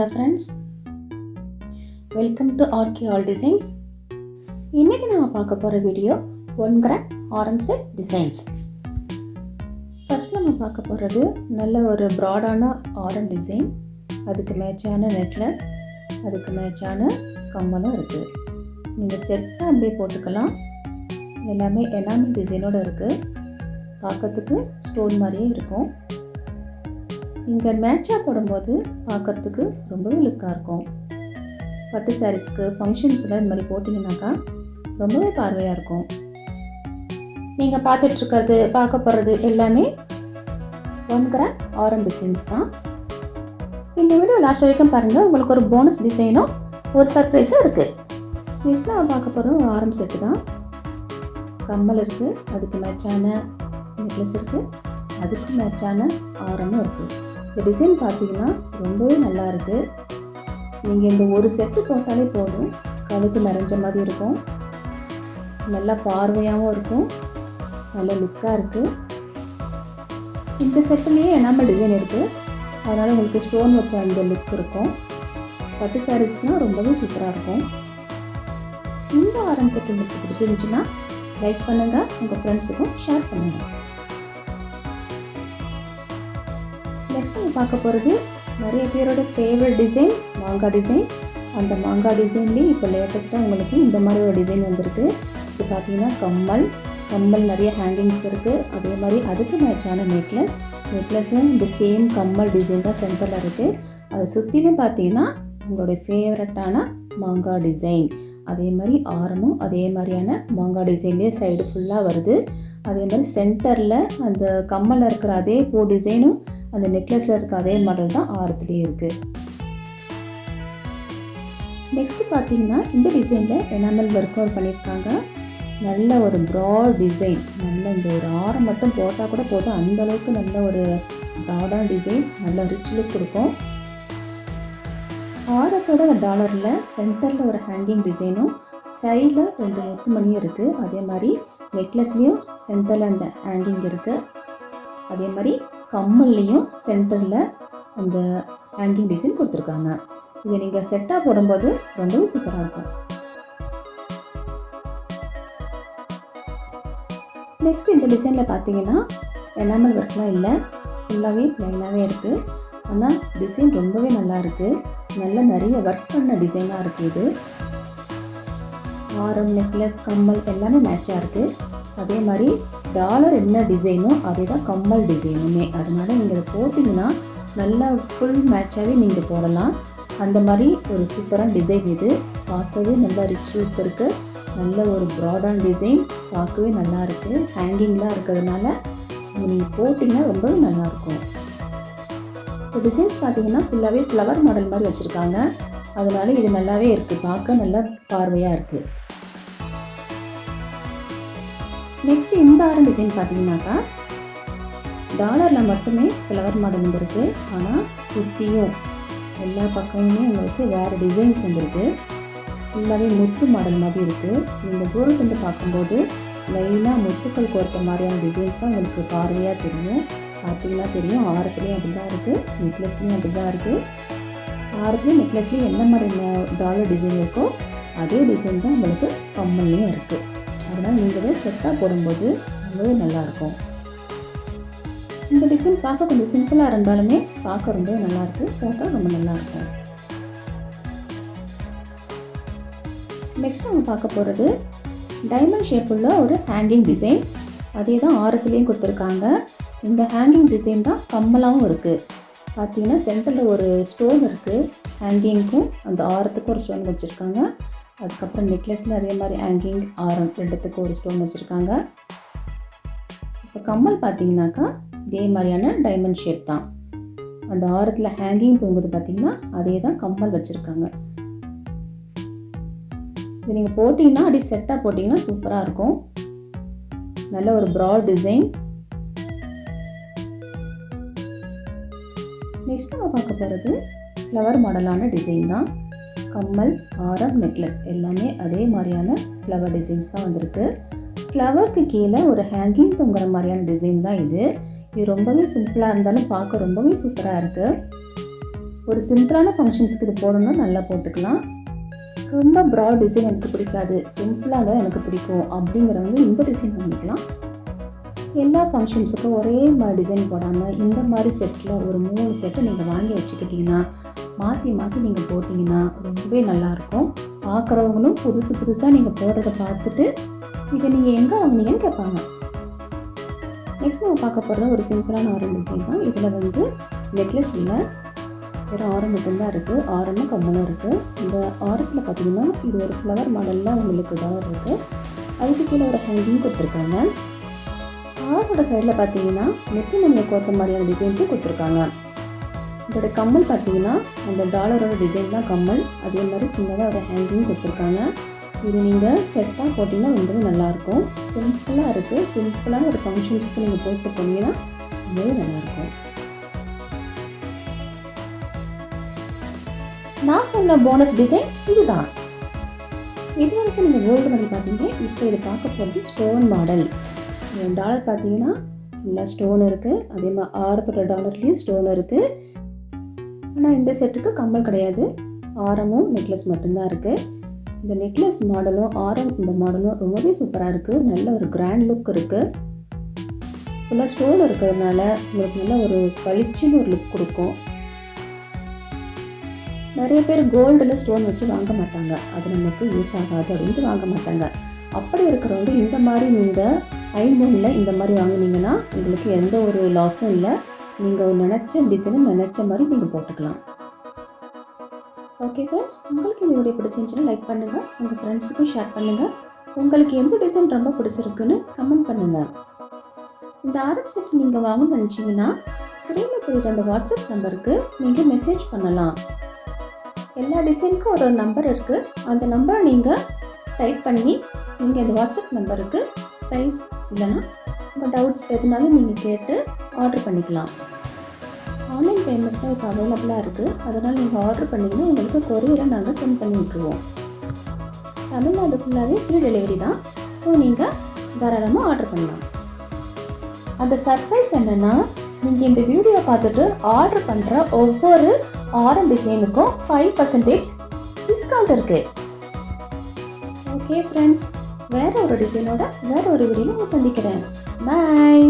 Hello friends welcome to RK all designs இன்றைக்கி நம்ம பார்க்க போகிற வீடியோ ஒன் கிராம் ஆரம் செட் டிசைன்ஸ் ஃபர்ஸ்ட் நம்ம பார்க்க போகிறது நல்ல ஒரு ப்ராடான ஆரம் டிசைன் அதுக்கு மேட்சான நெக்லஸ் அதுக்கு மேட்சான கம்மலும் இருக்குது இந்த செட்டை அப்படியே போட்டுக்கலாம். எல்லாமே எனாமல் டிசைனோடு இருக்குது பார்க்கறதுக்கு ஸ்டோன் மாதிரியே இருக்கும். இங்கே மேட்சாக போடும்போது பார்க்குறதுக்கு ரொம்பவே லுக்காக இருக்கும். பட்டு சாரீஸ்க்கு ஃபங்க்ஷன்ஸில் இந்த மாதிரி போட்டிங்கனாக்கா ரொம்பவே பார்வையாக இருக்கும். நீங்கள் பார்த்துட்ருக்கிறது பார்க்க போகிறது எல்லாமே ஒன் கிராம் ஆரம் டிசைன்ஸ் தான். இந்த வீடியோ லாஸ்ட் வரைக்கும் பாருங்கள் உங்களுக்கு ஒரு போனஸ் டிசைனும் ஒரு சர்ப்ரைஸும் இருக்குது நெக்ஸ்ட்டாக பார்க்க போகிறதும் ஆரம் செட்டு தான். கம்மல் இருக்குது அதுக்கு மேட்சான நெக்லஸ் இருக்குது அதுக்கு மேட்சான ஆரமும் இருக்குது இந்த டிசைன் பார்த்தீங்கன்னா ரொம்பவே நல்லா இருக்குது நீங்கள் இந்த ஒரு செட்டு போட்டாலே போதும். கழுத்து நிறைஞ்ச மாதிரி இருக்கும். நல்லா பார்வையாகவும் இருக்கும். நல்ல லுக்காக இருக்குது இந்த செட்டுலேயே என்னாமல் டிசைன் இருக்குது அதனால் உங்களுக்கு ஸ்டோன் வச்ச அந்த லுக் இருக்கும். பட்டு சாரீஸ்லாம் ரொம்பவே சூப்பராக இருக்கும். இந்த ஆரம் செட் உங்களுக்கு பிடிச்சிருந்துச்சுன்னா லைக் பண்ணுங்கள் உங்கள் ஃப்ரெண்ட்ஸுக்கும் ஷேர் பண்ணுங்கள் நெக்ஸ்ட் நம்ம பார்க்க போகிறது நிறைய பேரோட ஃபேவரட் டிசைன் மாங்காய் டிசைன் அந்த மாங்காய் டிசைன்லேயே இப்போ லேட்டஸ்ட்டாக உங்களுக்கு இந்த மாதிரி ஒரு டிசைன் வந்திருக்கு. இது பார்த்தீங்கன்னா கம்மல். கம்மல் நிறைய ஹேங்கிங்ஸ் இருக்குது அதே மாதிரி அதுக்கு மேட்சான நெக்லஸ் நெக்லஸில் இந்த சேம் கம்மல் டிசைன் தான் சென்டரில் இருக்குது அதை சுற்றிலும் பார்த்தீங்கன்னா உங்களுடைய ஃபேவரட்டான மாங்காய் டிசைன் அதே மாதிரி ஆரமும் அதே மாதிரியான மாங்காய் டிசைன்லேயே சைடு ஃபுல்லாக வருது. அதே மாதிரி சென்டரில் அந்த கம்மலில் இருக்கிற அதே பூ டிசைனும் அந்த நெக்லஸில் இருக்க அதே மாடல் தான் ஆரத்துலேயே இருக்குது நெக்ஸ்ட்டு பார்த்தீங்கன்னா இந்த டிசைனில் எனாமல் ஒர்க் அவுட் பண்ணியிருக்காங்க. நல்ல ஒரு ப்ராட் டிசைன் நல்ல இந்த ஒரு ஆரம் மட்டும் போட்டால் கூட போதும். அந்த அளவுக்கு நல்ல ஒரு ப்ராடான டிசைன் நல்ல ரிச் லுக் கொடுக்கும் ஆரத்தோட டாலரில் சென்டரில் ஒரு ஹேங்கிங் டிசைனும் சைடில் ரெண்டு முத்து மணியும் இருக்குது அதே மாதிரி நெக்லஸ்லேயும் சென்டரில் அந்த ஹேங்கிங் இருக்குது அதே மாதிரி கம்மல்லையும் சென்டரில் அந்த ஹேங்கிங் டிசைன் கொடுத்துருக்காங்க. இதை நீங்கள் செட்டாக போடும்போது ரொம்பவே சூப்பராக இருக்கும். நெக்ஸ்ட் இந்த டிசைனில் பார்த்தீங்கன்னா எனாமல் ஒர்க்லாம் இல்லை. ஃபுல்லாகவே ப்ளைனாகவே இருக்குது ஆனால் டிசைன் ரொம்பவே நல்லா இருக்குது நல்ல நிறைய ஒர்க் பண்ண டிசைனாக இருக்குது இது. ஆரம் நெக்லஸ் கம்மல் எல்லாமே மேட்சாக இருக்குது அதே மாதிரி டாலர் என்ன டிசைனோ அதே தான் கம்மல் டிசைனுமே அதனால் நீங்கள் இதை போட்டிங்கன்னா நல்லா ஃபுல் மேட்சாகவே நீங்கள் போடலாம். அந்த மாதிரி ஒரு சூப்பரான டிசைன் இது. பார்க்கவே நல்லா ரிச் லுக் இருக்குது நல்ல ஒரு ப்ராடான டிசைன் பார்க்கவே நல்லா இருக்குது ஹேங்கிங்லாம் இருக்கிறதுனால நீங்கள் போட்டிங்கன்னா ரொம்பவே நல்லாயிருக்கும் இப்போ டிசைன்ஸ் பார்த்தீங்கன்னா ஃபுல்லாகவே ஃப்ளவர் மாடல் மாதிரி வச்சுருக்காங்க. அதனால இது நல்லாவே இருக்குது பார்க்க நல்லா பார்வையாக இருக்குது நெக்ஸ்ட் இந்த ஆரம் டிசைன் பார்த்தீங்கன்னாக்கா டாலரில் மட்டுமே ஃப்ளவர் மாடல் வந்துருக்கு. ஆனால் சுற்றியும் எல்லா பக்கமுமே உங்களுக்கு வேறு டிசைன்ஸ் வந்துருக்கு. ஃபுல்லாகவே முத்து மாடல் மாதிரி இருக்குது நீங்கள் வந்து பார்க்கும்போது லைனாக முத்துக்கள் கோர்த்த மாதிரியான டிசைன்ஸ் தான் உங்களுக்கு பார்வையாக தெரியும். பார்த்தீங்கன்னா தெரியும் ஆரத்துலேயும் அப்படி தான் இருக்குது நெக்லஸ்லேயும் அப்படி தான் இருக்குது ஆரத்துலேயும் நெக்லஸ்லேயும் என்ன மாதிரி டாலர் டிசைன் இருக்கோ அதே டிசைன் தான் உங்களுக்கு கம்மல்லையும் இருக்குது அதனால் நீங்கள் செட்டாக போடும்போது ரொம்பவே நல்லாயிருக்கும். இந்த டிசைன் பார்க்க கொஞ்சம் சிம்பிளாக இருந்தாலுமே பார்க்க ரொம்பவே நல்லாயிருக்கு. போட்டால் ரொம்ப நல்லாயிருக்கும். நெக்ஸ்ட் நம்ம பார்க்க போகிறது டைமண்ட் ஷேப் உள்ள ஒரு ஹேங்கிங் டிசைன் அதே தான் ஆரத்துலேயும் கொடுத்துருக்காங்க. இந்த ஹேங்கிங் டிசைன் தான் கம்மலாகவும் இருக்குது பார்த்தீங்கன்னா சென்டரில் ஒரு ஸ்டோன் இருக்குது ஹேங்கிங்க்கும் அந்த ஆரத்துக்கும் ஒரு ஸ்டோன் வச்சுருக்காங்க. அதுக்கப்புறம் நெக்லஸில் அதே மாதிரி ஹேங்கிங் ஆரம் ரெண்டுத்துக்கு ஒரு ஸ்டோன் வச்சுருக்காங்க. இப்போ கம்மல் பார்த்தீங்கன்னாக்கா இதே மாதிரியான டைமண்ட் ஷேப் தான். அந்த ஆரத்தில் ஹேங்கிங் தூங்குது பார்த்தீங்கன்னா அதே தான் கம்மல் வச்சுருக்காங்க. இது நீங்கள் போட்டிங்கன்னா அப்படி செட்டாக போட்டிங்கன்னா சூப்பராக இருக்கும். நல்ல ஒரு ப்ராட் டிசைன் நெக்ஸ்ட் நம்ம பார்க்க போகிறது ஃப்ளவர் மாடலான டிசைன் தான். கம்மல் ஆரம் நெக்லஸ் எல்லாமே அதே மாதிரியான ஃப்ளவர் டிசைன்ஸ் தான் வந்திருக்கு. ஃப்ளவருக்கு கீழே ஒரு ஹேங்கிங் தொங்குற மாதிரியான டிசைன் தான் இது. இது ரொம்பவே சிம்பிளாக இருந்தாலும் பார்க்க ரொம்பவே சூப்பராக இருக்குது ஒரு சிம்பிளான ஃபங்க்ஷன்ஸுக்கு இது போடணும்னா நல்லா போட்டுக்கலாம். ரொம்ப ப்ராட் டிசைன் எனக்கு பிடிக்காது. சிம்பிளாக தான் எனக்கு பிடிக்கும் அப்படிங்கிறவங்க இந்த டிசைன் பண்ணிக்கலாம். எல்லா ஃபங்க்ஷன்ஸுக்கும் ஒரே மாதிரி டிசைன் போடாமல் இந்த மாதிரி செட்டில் ஒரு மூணு செட்டை நீங்கள் வாங்கி வச்சுக்கிட்டிங்கன்னா மாற்றி மாற்றி நீங்கள் போட்டிங்கன்னா ரொம்பவே நல்லாயிருக்கும். பார்க்குறவங்களும் புதுசு புதுசாக நீங்கள் போடுறத பார்த்துட்டு இதை நீங்கள் எங்கே வாங்கினீங்கன்னு கேட்பாங்க. நெக்ஸ்ட் நம்ம பார்க்க போகிறது ஒரு சிம்பிளான ஆரம் டிசைன் தான். இதில் வந்து நெக்லஸ் இல்லை. ஒரு ஆரம் மட்டும்தான் இருக்குது ஆரமும் கம்மலும் இருக்குது இந்த ஆரத்தில் பார்த்தீங்கன்னா இது ஒரு ஃப்ளவர் மாடலில் உங்களுக்கு டாலர் இருக்குது அதுக்கு கீழே ஒரு ஹேங்கிங் கொடுத்துருக்காங்க. ஆரோட சைடில் பார்த்தீங்கன்னா நெத்தி மணியை கோத்த மாதிரியான டிசைன்ஸும் கொடுத்துருக்காங்க. இதோட கம்மல் பார்த்தீங்கன்னா அந்த டாலரோட டிசைன் தான் கம்மல். அதே மாதிரி சின்னதாக ஒரு ஹேங்கிங் கொடுத்துருக்காங்க. இது நீங்கள் செட்டாக போட்டிங்கன்னா ரொம்பவே நல்லாயிருக்கும். சிம்பிளாக இருக்குது சிம்பிளான ஒரு ஃபங்க்ஷன்ஸ்க்கு நீங்கள் போட்டு போனீங்கன்னா ரொம்பவே நல்லாயிருக்கும். நான் சொன்ன போனஸ் டிசைன் இதுதான். இது வரைக்கும் நீங்கள் கோல்டு மாடல் பார்த்தீங்க இப்போ இது பார்க்க போகிறது ஸ்டோன் மாடல் டாலர் பார்த்தீங்கன்னா ஃபுல்லாக ஸ்டோன் இருக்குது அதே மாதிரி ஆரத்தோட டாலர்லேயும் ஸ்டோன் இருக்குது ஆனால் இந்த செட்டுக்கு கம்மல் கிடையாது. ஆரமும் நெக்லஸ் மட்டும்தான் இருக்குது இந்த நெக்லஸ் மாடலும் ஆரம் இந்த மாடலும் ரொம்பவே சூப்பராக இருக்குது நல்ல ஒரு கிராண்ட் லுக் இருக்குது ஃபுல்லாக ஸ்டோன் இருக்கிறதுனால உங்களுக்கு நல்ல ஒரு பளிச்சுன்னு ஒரு லுக் கொடுக்கும். நிறைய பேர் கோல்டில் ஸ்டோன் வச்சு வாங்க மாட்டாங்க. அது நமக்கு யூஸ் ஆகாது அப்படின்ட்டு வாங்க மாட்டாங்க. அப்படி இருக்கிறவங்க இந்த மாதிரி நீங்கள் ஐபோனில் இந்த மாதிரி வாங்கினீங்கன்னா உங்களுக்கு எந்த ஒரு லாஸும் இல்லை. நீங்கள் நினச்ச டிசைனை நினச்ச மாதிரி நீங்கள் போட்டுக்கலாம். ஓகே ஃப்ரெண்ட்ஸ் உங்களுக்கு இந்த வீடியோ பிடிச்சிருந்துச்சுன்னா லைக் பண்ணுங்கள் உங்கள் ஃப்ரெண்ட்ஸுக்கும் ஷேர் பண்ணுங்கள் உங்களுக்கு எந்த டிசைன் ரொம்ப பிடிச்சிருக்குன்னு கமெண்ட் பண்ணுங்கள் இந்த ஆரம் செட் நீங்கள் வாங்கணும்னு நினச்சிங்கன்னா ஸ்க்ரீனில் தெரியுற அந்த வாட்ஸ்அப் நம்பருக்கு நீங்கள் மெசேஜ் பண்ணலாம். எல்லா டிசைனுக்கும் ஒரு நம்பர் இருக்குது அந்த நம்பரை நீங்கள் டைப் பண்ணி நீங்கள் இந்த வாட்ஸ்அப் நம்பருக்கு ப்ரைஸ் இல்லைன்னா உங்கள் டவுட்ஸ் எதுனாலும் நீங்கள் கேட்டு ஆர்டர் பண்ணிக்கலாம். ஆன்லைன் பேமெண்ட் தான் இப்போ அவைலபிளாக இருக்குது அதனால் நீங்கள் ஆர்டர் பண்ணிங்கன்னா உங்களுக்கு கொரியரை நாங்கள் சென்ட் பண்ணி விட்ருவோம் தமிழ்நாடு ஃபுல்லாகவே ஃப்ரீ டெலிவரி தான். ஸோ நீங்கள் தாராளமாக ஆர்டர் பண்ணலாம். அந்த சர்ப்ரைஸ் என்னென்னா நீங்கள் இந்த வீடியோ பார்த்துட்டு ஆர்டர் பண்ணுற ஒவ்வொரு ஆரம் டிசைனுக்கும் ஃபைவ் பர்சன்டேஜ் டிஸ்கவுண்ட் இருக்குது ஓகே ஃப்ரெண்ட்ஸ் வேற ஒரு டிசைனோட வேற ஒரு வீடியோவில் சந்திக்கிறேன். பாய்